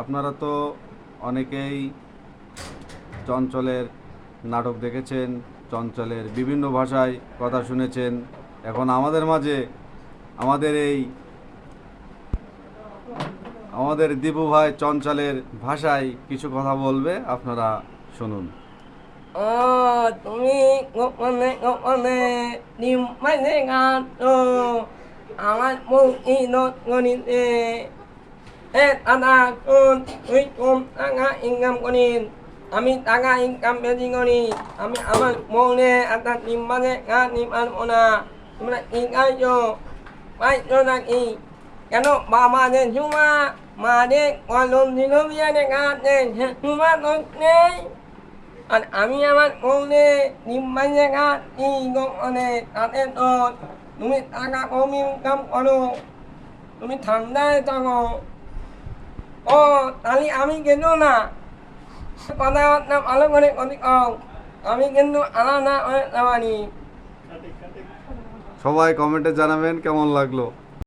আপনারা তো অনেকেই চঞ্চলের নাটক দেখেছেন, চঞ্চলের বিভিন্ন ভাষায় কথা শুনেছেন। এখন আমাদের মাঝে আমাদের এই আমাদের দীপু ভাই চঞ্চলের ভাষায় কিছু কথা বলবে, আপনারা শুনুন। ও, তুমি গোপনে গোপনে নিম গান আমার মুখ গণিতে 에 তাদা কোন তুই কোন টাকা ইনকাম করি আমি টাকা ইনকাম বেশি করি আমি আমার মনে একটা নিম্মানে গান নিপারবো না তোমরা গাইছো পাইছো নাকি কেন বাবা যে ঝুমা মা যে কলম দিল বিয়ানে গান যে ঝুমা তো নেই আর আমি আমার মৌনে নিম্বাই জায়গা এই গোপনে তাতে তো তুমি টাকা কম ইনকাম করো তুমি ঠান্ডায় থাকো ও, তাহলে আমি কিন্তু না কথাবার্তা ভালো করে কবি কও আমি কিন্তু আলাদা হয়ে যাবানি সবাই কমেন্টে জানাবেন কেমন লাগল।